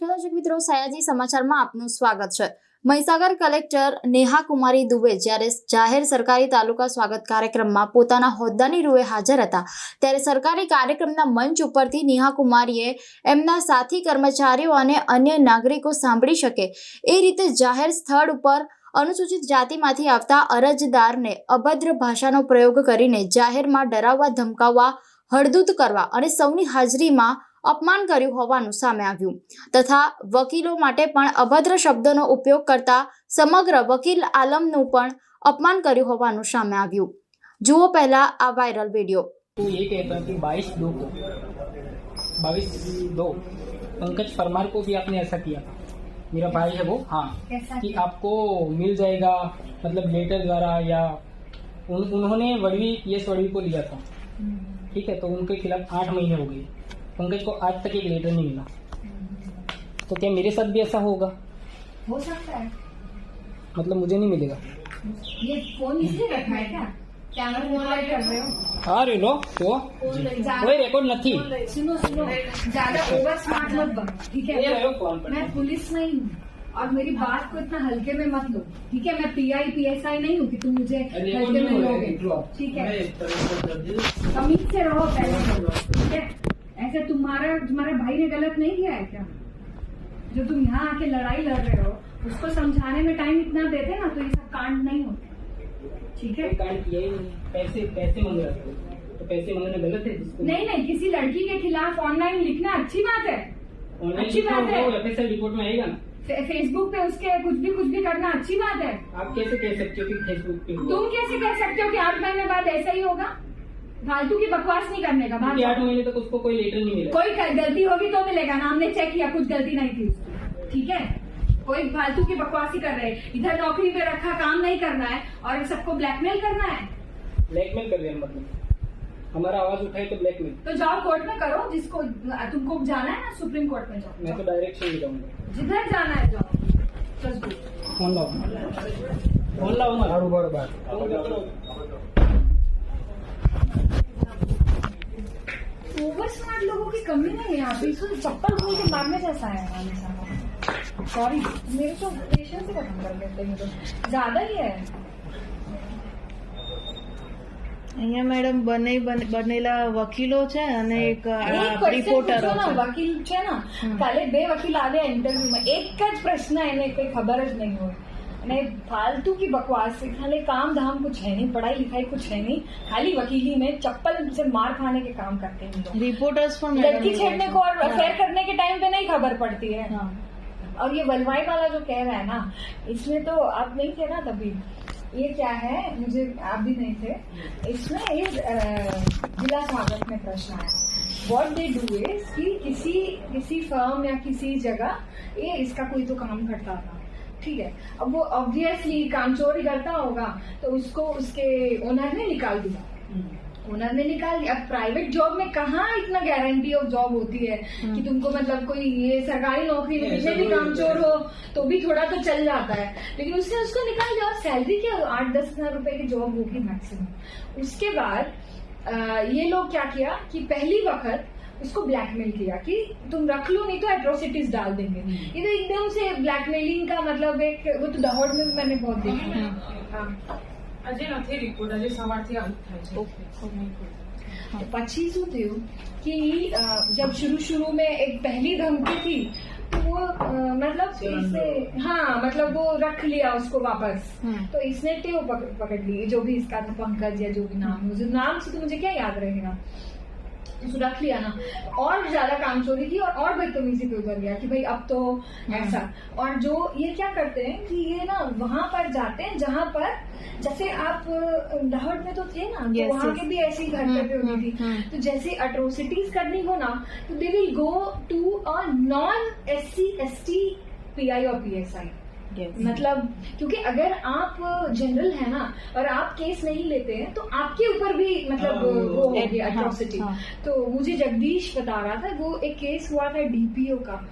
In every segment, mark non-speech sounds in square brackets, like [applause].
નમસ્કાર મિત્રો સયાજી સમાચારમાં આપનું સ્વાગત છે. મહીસાગર કલેક્ટર નેહા કુમારી દુબે જ્યારે જાહેર સરકારી તાલુકા સ્વાગત કાર્યક્રમમાં પોતાના હોદ્દાની રૂએ હાજર હતા, ત્યારે સરકારી કાર્યક્રમના મંચ ઉપરથી નેહા કુમારીએ એમના સાથી કર્મચારીઓ અને અન્ય નાગરિકો સાંભળી શકે એ રીતે જાહેર સ્થળ ઉપર અનુસૂચિત જાતિમાંથી આવતા અરજદારને અભદ્ર ભાષાનો પ્રયોગ કરીને જાહેરમાં ડરાવવા, ધમકાવવા, હળદૂત કરવા અને સૌની હાજરીમાં અપમાન કર્યું હોવાનું સામે આવ્યું તથા વકીલો માટે પણ અભદ્ર શબ્દોનો ઉપયોગ કરતા સમગ્ર વકીલ આલમનું પણ અપમાન કર્યું હોવાનું સામે આવ્યું જુઓ પહેલા આ વાયરલ વિડીયો तो ये कहता है कि बाईस दो को बाईस दो पंकज परमार को भी आपने ऐसा किया था मेरा भाई है वो हाँ कि आपको मिल जाएगा मतलब लेटर द्वारा या उन, उन्होंने वड़वी पीएस वड़वी को लिया था ठीक है तो उनके खिलाफ आठ महीने हो गए पंकज को आज तक एक लेटर नहीं मिला। तो क्या मेरे साथ भी ऐसा होगा? हो सकता है। मतलब मुझे नहीं मिलेगा। ये फ़ोन इसलिए रखा है क्या? कैमरा कर रहे हो? हाँ रे लो तो कोई रिकॉर्ड नहीं सुनो सुनो। ज़्यादा ओवर स्मार्ट मत बनो ठीक है? मैं पुलिस नहीं हूँ। और मेरी बात को इतना हल्के में मत लो ठीक है? मैं पीआई पीएसआई नहीं हूँ कि तुम मुझे हल्के में लोगे। ठीक है? तमीज से रहो पहले। ठीक है? ऐसे तुम्हारा तुम्हारे भाई ने गलत नहीं किया है क्या? जो तुम यहाँ आके लड़ाई लड़ रहे हो उसको समझाने में टाइम इतना देते ना तो ये सब कांड नहीं होते। ठीक है? कांड किया ही नहीं। पैसे पैसे मांग रहा था। तो पैसे मांगना गलत है जिसको? नहीं नहीं किसी लड़की के खिलाफ ऑनलाइन लिखना अच्छी बात है। अच्छी बात है। एफएसएल रिपोर्ट में आएगा ना। फेसबुक पे उसके कुछ भी कुछ भी करना अच्छी बात है। आप कैसे कह सकते हो कि फेसबुक पे तुम कैसे कह सकते हो कि आठ महीने बाद ऐसा ही होगा? फालतू की बकवास नहीं करने का क्योंकि आठ महीने तक उसको कोई लेटर नहीं मिला। कोई गलती होगी तो मिलेगा ना हमने चेक किया कुछ गलती नहीं थी उसकी। ठीक है? कोई फालतू की बकवास ही कर रहे हैं। इधर नौकरी पे रखा काम नहीं करना है और सबको ब्लैकमेल करना है? ब्लैकमेल कर रहे हैं मतलब हमारा आवाज़ उठाए तो ब्लैकमेल तो जाओ कोर्ट में करो जिसको तुमको जाना है ना सुप्रीम कोर्ट में जाओ। मैं तो डायरेक्शन ले जाऊँगा। जिधर जाना है जाओ। फ़ोन लाओ। फ़ोन लाओ ना। बड़ ओवर स्मार्ट लोगों की कमी नहीं है यहाँ पे इसको चप्पल खोल के मारने जैसा है हमेशा सॉरी मेरे तो पेशेंस ही खत्म कर देते हैं ये तो ज्यादा ही है અહીંયા મેડમ બને બને- બનેલા વકીલો છે અને એક આ એક question રિપોર્ટરો પૂછો ને છે વકીલ છે ને કાલે બે વકીલ આવ્યા ઇન્ટરવ્યુમાં એક જ પ્રશ્ન એને કઈ ખબર જ નહીં હોય मैं फालतू की बकवास से खाली काम धाम कुछ है नहीं पढ़ाई लिखाई कुछ है नहीं खाली वकीली में चप्पल से मार खाने के काम करते हैं रिपोर्टर्स लड़की छेड़ने को और अफेयर करने के टाइम पे नहीं खबर पड़ती है। और ये वलवाई वाला जो कह रहा है ना इसमें तो आप नहीं थे ना तभी। ये क्या है? मुझे आप भी नहीं थे। इसमें इस जिला स्वागत में प्रश्न आया। वॉट दे डू इज़ कि किसी किसी फर्म या किसी जगह ये इसका कोई तो काम करता था। ठीक है? अब वो ऑब्वियसली काम चोरी करता होगा तो उसको उसके ओनर ने निकाल दिया। ओनर ने निकाल दिया। अब प्राइवेट जॉब में कहाँ इतना गारंटी ऑफ़ जॉब होती है कि तुमको मतलब कोई ये सरकारी नौकरी में भी काम चोर हो। तो भी थोड़ा तो चल जाता है। लेकिन उसने उसको निकाल दिया और सैलरी क्या आठ दस हज़ार रुपए की जॉब होगी मैक्सिमम उसके बाद ये लोग क्या किया कि पहली वक्त उसको ब्लैकमेल किया कि तुम रख लो नहीं तो एट्रोसिटीज डाल देंगे ये तो एकदम से ब्लैकमेलिंग का मतलब एक वो तो दहोड़ में मैंने बहुत देखा हाँ આજે નથી રિપોર્ટ આજે સવારથી આવું થાય છે तो પછી શું થયું कि अ, जब शुरू शुरू में एक पहली धमकी थी तो वो अ, मतलब इससे हाँ मतलब वो रख लिया उसको वापस तो इसने टेव पकड़ पकड़ ली जो भी इसका था पंकज या जो भी नाम है उस नाम से तो मुझे क्या याद रहेगा उसको रख लिया ना। और ज़्यादा काम चोरी की और और बदतमीजी पे उतर गया कि भाई अब तो ऐसा। और जो ये क्या करते हैं कि ये ना वहाँ पर जाते हैं जहाँ पर जैसे आप दाहोद में तो थे ना तो Yes, वहाँ yes. के भी ऐसे ऐसी हरकतें होती थी। तो जैसे अट्रोसिटीज करनी हो ना तो they will go to a non S C S T P I और पी एस आई मतलब क्योंकि अगर आप जनरल है ना और आप केस नहीं लेते हैं तो आपके ऊपर भी मतलब हाँ, वो हो गया हाँ, अट्रोसिटी हाँ। तो मुझे जगदीश बता रहा था वो एक केस हुआ था डीपीओ का।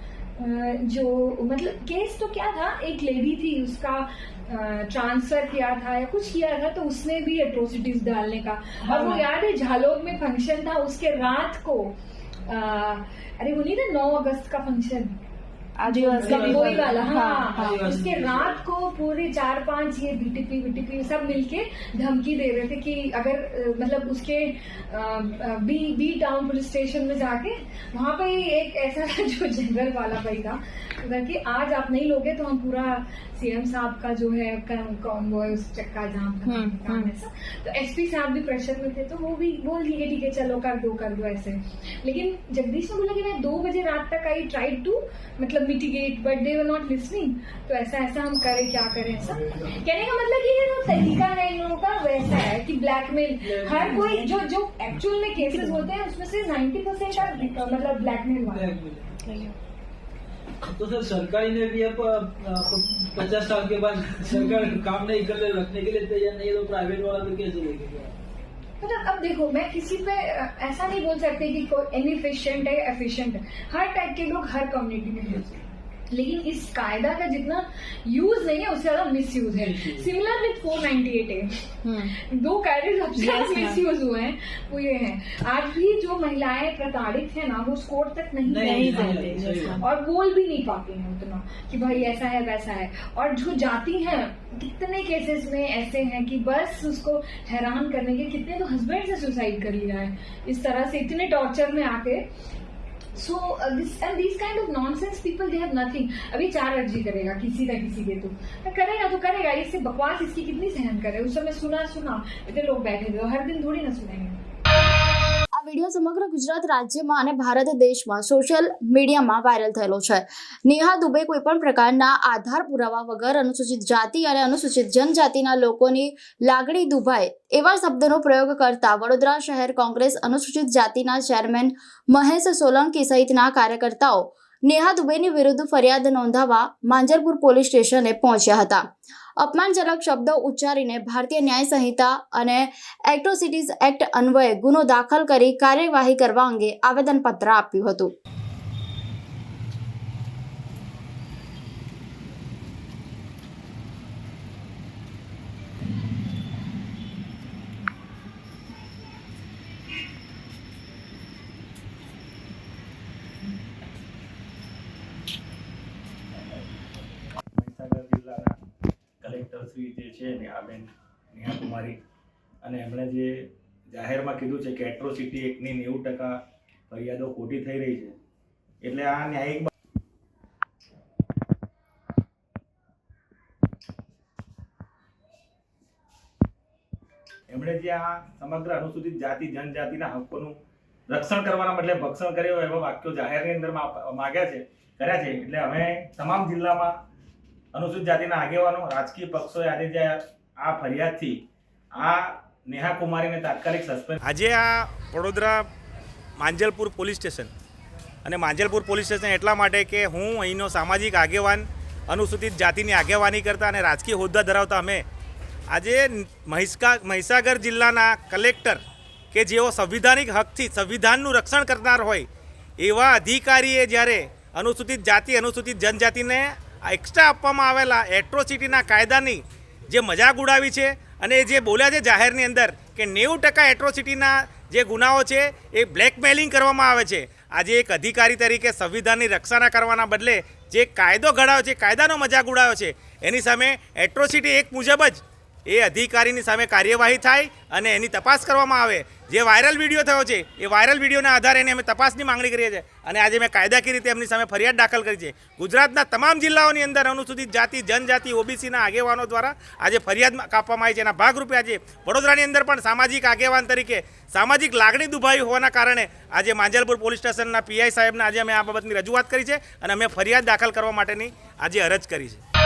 जो मतलब केस तो क्या था एक लेडी थी उसका ट्रांसफ़र किया था या कुछ किया था तो उसने भी एट्रोसिटीज डालने का। और वो याद है झालोग में फ़ंक्शन था उसके रात को अ, अरे वो नहीं था नौ अगस्त का फ़ंक्शन आदिवासी गंगोई वाला हाँ, हाँ उसके रात को पूरे चार पाँच ये बीटीपी बीटीपी सब मिलके धमकी दे रहे थे कि अगर मतलब उसके B B town police station में जाके वहाँ पे ही एक ऐसा था [laughs] जो जनरल वाला भाई था उधर कि आज आप नहीं लोगे तो हम पूरा सीएम साहब का जो है वो है उस चक्का जाम का हम्म, काम हम्म। ऐसा तो एसपी साहब भी प्रेशर में थे तो वो भी बोल दिए ठीक है चलो कर दो कर दो ऐसे। लेकिन जगदीश ने बोला कि मैं दो बजे रात तक आई ट्राई टू मतलब mitigate but they were not listening तो ऐसा ऐसा हम करें क्या करें ऐसा? कहने का मतलब ये जो तरीका है इन लोगों का वैसा है कि ब्लैकमेल हर कोई जो जो एक्चुअल में केसेस होते हैं उसमें से 90 परसेंट मतलब ब्लैकमेल तो सर सरकारी ने भी अब पचास साल के बाद सरकार काम नहीं कर रखने के लिए तैयार नहीं है तो प्राइवेट वाला भी कैसे लेके मतलब अब देखो, मैं किसी पे ऐसा नहीं बोल सकती कि कोई इनफिशियंट है एफिशिएंट है। हर टाइप के लोग हर कम्युनिटी में मिलते हैं। लेकिन इस कायदा का जितना यूज़ नहीं है उससे ज़्यादा मिस यूज़ है सिमिलर विथ फोर 498 है हम्म, दो कायदे सबसे ma'am. मिस यूज़ हुए हैं वो ये हैं। आज भी जो महिलाएँ प्रताड़ित है ना वो उस कोर्ट तक नहीं नहीं पहुँच जाते, पाती। yes, ma'am. और बोल भी नहीं पाती हैं उतना कि भाई ऐसा है वैसा है। और जो जाती हैं कितने केसेस में ऐसे हैं कि बस उसको हैरान करने के कितने तो हस्बैंड से सुसाइड कर लिया है। इस तरह से इतने टॉर्चर में आके so and this kind of nonsense people they have nothing अभी चार अर्जी करेगा, किसी ना किसी के तो। करेगा तो करेगा, इससे बकवास इसकी कितनी सहन करे? उस समय सुना सुना। इतने लोग बैठे थे हर दिन थोड़ी ना सुनेंगे। વીડિયો સમગ્ર ગુજરાત રાજ્યમાં અને ભારત દેશમાં સોશિયલ મીડિયામાં વાયરલ થયેલો છે. નેહા દુબે કોઈપણ પ્રકારના આધાર પુરાવા વગર અનુસૂચિત જાતિ અને અનુસૂચિત જનજાતિના લોકોની લાગણી દુભાય એવા શબ્દનો પ્રયોગ કરતા વડોદરા શહેર કોંગ્રેસ અનુસૂચિત જાતિના ચેરમેન મહેશ સોલંકી સહિતના કાર્યકર્તાઓ નેહા દુબેની વિરુદ્ધ ફરિયાદ નોંધાવવા માંજરપુર પોલીસ સ્ટેશને પહોંચ્યા હતા. અપમાનજનક શબ્દો ઉચ્ચારીને ભારતીય ન્યાય સંહિતા અને એક્ટ્રોસિટીઝ એક્ટ અન્વયે ગુનો દાખલ કરી કાર્યવાહી કરવા અંગે આવેદનપત્ર આપ્યું હતું મહીસાગર જિલ્લાના શ્રી જે છે નેહાબેન નેહા કુમારી અને એમણે જે જાહેરમાં કીધું છે કે એટ્રોસિટી એકની નેવું ટકા ફરિયાદો ખોટી થઈ રહી છે. એટલે આ ન્યાયિક એમણે જે આ સમગ્ર અનુસૂચિત જાતિ, જનજાતિના હકોનું રક્ષણ કરવાના બદલે ભક્ષણ કર્યો એવા વાક્યો જાહેરની અંદર માગ્યા છે, કર્યા છે. એટલે અમે તમામ જિલ્લામાં અનુસૂચિત જાતિના આગેવાનો, રાજકીય પક્ષોએ આજે જે આ ફરિયાદથી આ નેહા કુમારીને તાત્કાલિક સસ્પેન્ડ આજે આ વડોદરા માંજલપુર પોલીસ સ્ટેશન અને માંજલપુર પોલીસ સ્ટેશન એટલા માટે કે હું અહીંનો સામાજિક આગેવાન, અનુસૂચિત જાતિની આગેવાની કરતા અને રાજકીય હોદ્દા ધરાવતા અમે આજે મહિસકા મહીસાગર જિલ્લાના કલેક્ટર કે જેઓ સંવિધાનિક હકથી સંવિધાનનું રક્ષણ કરનાર હોય એવા અધિકારીએ જ્યારે અનુસૂચિત જાતિ, અનુસૂચિત જનજાતિને આ એક્સ્ટ્રા આપવામાં આવેલા એટ્રોસિટીના કાયદાની જે મજાક ઉડાવી છે અને જે બોલ્યા છે જાહેરની અંદર કે નેવું ટકા એટ્રોસિટીના જે ગુનાઓ છે એ બ્લેકમેલિંગ કરવામાં આવે છે. આજે એક અધિકારી તરીકે સંવિધાનની રક્ષાના કરવાના બદલે જે કાયદો ઘડાયો છે, કાયદાનો મજાક ઉડાયો છે, એની સામે એટ્રોસિટી એક મુજબ જ એ અધિકારીની સામે કાર્યવાહી થાય અને એની તપાસ કરવામાં આવે. જે વાયરલ વીડિયો થયો છે, એ વાયરલ વિડીયોના આધારે એને અમે તપાસની માંગણી કરીએ છીએ અને આજે મેં કાયદાકીય રીતે એમની સામે ફરિયાદ દાખલ કરી છે. ગુજરાતના તમામ જિલ્લાઓની અંદર અનુસૂચિત જાતિ, જનજાતિ, ઓબીસીના આગેવાનો દ્વારા આજે ફરિયાદ કાપવામાં આવી છે. એના ભાગરૂપે આજે વડોદરાની અંદર પણ સામાજિક આગેવાન તરીકે સામાજિક લાગણી દુભાઈ હોવાના કારણે આજે માંજલપુર પોલીસ સ્ટેશનના પીઆઈ સાહેબને આજે અમે આ બાબતની રજૂઆત કરી છે અને અમે ફરિયાદ દાખલ કરવા માટેની આજે અરજ કરી છે.